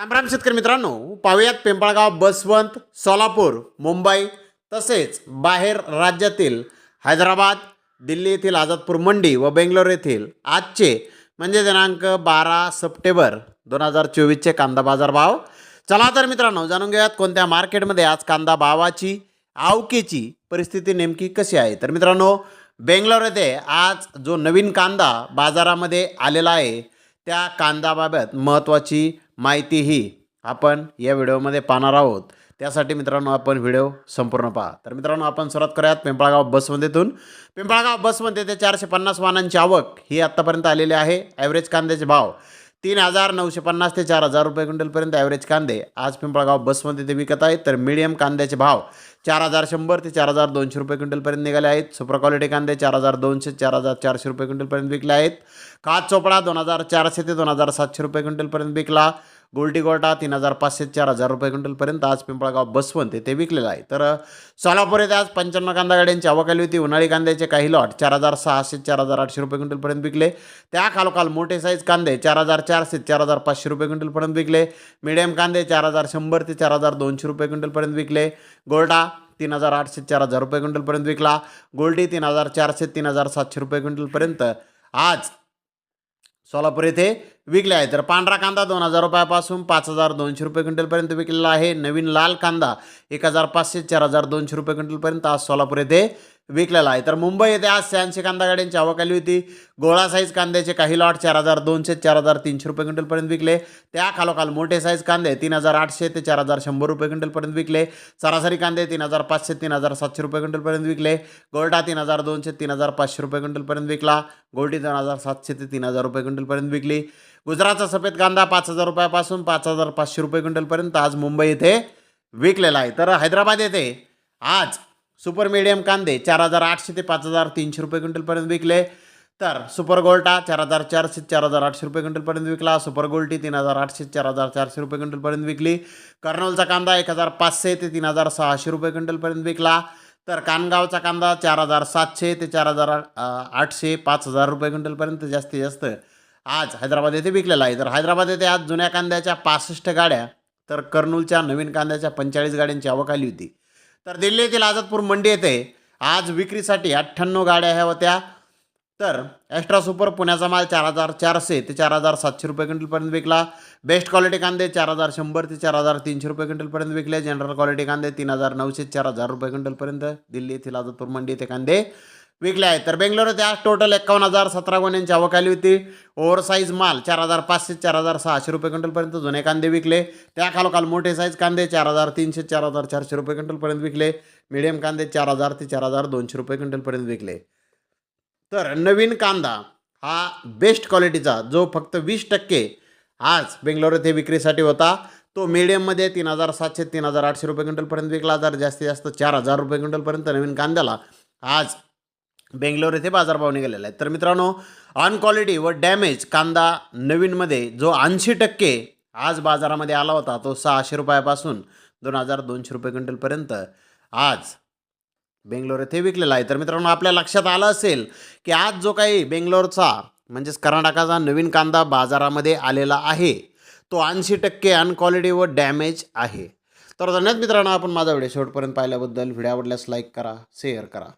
रामराम शेतकरी मित्रांनो पाहुयात पिंपळगाव बसवंत सोलापूर मुंबई तसेच बाहेर राज्यातील हैदराबाद दिल्ली येथील आझादपूर मंडी व बेंगलोर येथील आजचे म्हणजे दिनांक बारा सप्टेंबर दोन हजार चोवीसचे कांदा बाजार भाव. चला तर मित्रांनो जाणून घेऊयात कोणत्या मार्केटमध्ये आज कांदा भावाची आवकेची परिस्थिती नेमकी कशी आहे. तर मित्रांनो बेंगलोर येथे आज जो नवीन कांदा बाजारामध्ये आलेला आहे त्या कांदाबाबत महत्त्वाची माहितीही आपण या व्हिडिओमध्ये पाहणार आहोत. त्यासाठी मित्रांनो आपण व्हिडिओ संपूर्ण पहा. तर मित्रांनो आपण सुरुवात करूयात पिंपळगाव बसमध्येतून पिंपळगाव बसमध्ये ते चारशे पन्नास वाहनांची आवक ही आत्तापर्यंत आलेली आहे. ॲव्हरेज कांद्याचे भाव तीन हजार नऊशे पन्नास ते चार हजार रुपये क्विंटलपर्यंत ॲव्हरेज कांदे. आज पिंपळगाव बसमध्ये ते विकत आहेत तर मिडियम कांद्याचे भाव चार हजार शंभर ते चार हजार दोनशे रुपये क्विंटलपर्यंत निघाले आहेत. सुपर क्वालिटी कांदे चार हजार दोनशे चार हजार चारशे रुपये क्विंटलपर्यंत विकले आहेत. काच चोपडा दोन हजार चारशे ते दोन हजार सातशे रुपये क्विंटलपर्यंत विकला. गोल्टीगोटा तीन हजार पाचशे चार हजार रुपये क्विंटलपर्यंत आज पिंपळगाव बसवंत येथे विकलेला आहे. तर सोलापूर येथे आज पंच्याण्णव कांदा गाड्यांची अवकाली आली होती. उन्हाळी कांद्याचे काही लॉट चार हजार सहाशे चार हजार आठशे रुपये क्विंटलपर्यंत विकले. त्या खालोखाल मोठे साईज कांदे चार हजार चारशे चार हजार पाचशे रुपये क्विंटलपर्यंत विकले. मिडियम कांदे चार हजार शंभर ते चार हजार दोनशे रुपये क्विंटलपर्यंत विकले. गोल्डा तीन हजार आठशे चार हजार रुपये क्विंटलपर्यंत विकला. गोल्डी तीन हजार चारशे तीन हजार सातशे रुपये क्विंटलपर्यंत. आज सोलापूर येथे विकले आहे तर पांढरा कांदा दोन हजार रुपयापासून पाच हजार दोनशे रुपये क्विंटलपर्यंत विकलेला आहे. नवीन लाल कांदा एक हजार पाचशे चार हजार दोनशे रुपये क्विंटलपर्यंत आज सोलापूर येथे विकलेला आहे. तर मुंबई येथे आज शहाऐंशी कांदा गाड्यांची आवक आली होती. गोळा साईज कांद्याचे काही लॉट चार हजार दोनशे चार हजार तीनशे रुपये क्विंटलपर्यंत विकले. त्या खालोखाल मोठे साईज कांदे तीन हजार आठशे ते चार हजार शंभर रुपये क्विंटलपर्यंत विकले. सरासरी कांदे तीन हजार पाचशे तीन हजार सातशे रुपये क्विंटलपर्यंत विकले. गोल्टा तीन हजार दोनशे तीन हजार पाचशे रुपये क्विंटलपर्यंत विकला. गोल्टी दोन हजार सातशे ते तीन हजार रुपये क्विंटलपर्यंत विकली. गुजरातचा सफेद कांदा पाच हजार रुपयापासून पाच हजार पाचशे रुपये क्विंटलपर्यंत आज मुंबई येथे विकलेला आहे. तर हैदराबाद येथे आज सुपर मिडियम कांदे चार हजार आठशे ते पाच हजार तीनशे रुपये क्विंटलपर्यंत विकले. तर सुपर गोल्टा चार हजार चारशे चार हजार आठशे रुपये क्विंटलपर्यंत विकला. सुपर गोल्टी तीन हजार आठशे चार हजार चारशे रुपये क्विंटलपर्यंत विकली. कर्नूलचा कांदा एक हजार पाचशे ते तीन हजार सहाशे रुपये क्विंटलपर्यंत विकला. तर कानगावचा कांदा चार हजार सातशे ते चार हजार आठशे पाच हजार रुपये क्विंटलपर्यंत जास्तीत जास्त आज हैदराबाद येथे विकलेला आहे. तर हैदराबाद येथे आज जुन्या कांद्याच्या पासष्ट गाड्या तर कर्नूलच्या नवीन कांद्याच्या पंचेचाळीस गाड्यांची आवक आली होती. तर दिल्ली आझादपूर मंडी येथे आज विक्रीसाठी अठ्ठ्याण्णव गाड्या ह्या होत्या. तर एक्स्ट्रा सुपर पुण्याचा माल चार हजार चारशे ते चार हजार सातशे रुपये क्विंटलपर्यंत विकला. बेस्ट क्वालिटी कांदे चार हजार शंभर ते चार हजार तीनशे रुपये क्विंटलपर्यंत विकले. जनरल क्वालिटी कांदे तीन हजार नऊशे चार हजार रुपये क्विंटलपर्यंत दिल्ली येथील आझादपूर मंडी येथे कांदे. विकले आहेत. तर बेंगलोर आज टोटल एकावन्न हजार सतरा गोण्यांची आवक आली होती. ओव्हरसाईज माल चार हजार पाचशे चार हजार सहाशे रुपये क्विंटलपर्यंत जुने कांदे विकले. त्या खालोखाल मोठे साईज कांदे चार हजार तीनशे चार हजार चारशे रुपये क्विंटलपर्यंत विकले. मिडियम कांदे चार हजार ते चार हजार दोनशे रुपये क्विंटलपर्यंत विकले. तर नवीन कांदा हा बेस्ट क्वालिटीचा जो फक्त वीस टक्के आज बेंगलोर येथे विक्रीसाठी होता तो मीडियममध्ये तीन हजार सातशे तीन हजार आठशे रुपये क्विंटलपर्यंत विकला. तर जास्तीत जास्त चार हजार रुपये क्विंटलपर्यंत नवीन कांद्याला आज बेंगलोर येथे बाजारभाव निघालेला आहे. तर मित्रांनो ऑन क्वालिटी व डॅमेज कांदा नवीनमध्ये जो ऐंशी टक्के आज बाजारामध्ये आला होता तो सहाशे रुपयापासून दोन हजार दोनशे रुपये क्विंटलपर्यंत आज बेंगलोर येथे विकलेला आहे. तर मित्रांनो आपल्या लक्षात आलं असेल की आज जो काही बेंगलोरचा म्हणजेच कर्नाटकाचा नवीन कांदा बाजारामध्ये आलेला आहे तो ऐंशी टक्के अनक्वालिटी व डॅमेज आहे. तर धन्यवाद मित्रांनो आपण माझा व्हिडिओ शेवटपर्यंत पाहिल्याबद्दल. व्हिडिओ आवडल्यास लाईक करा शेअर करा.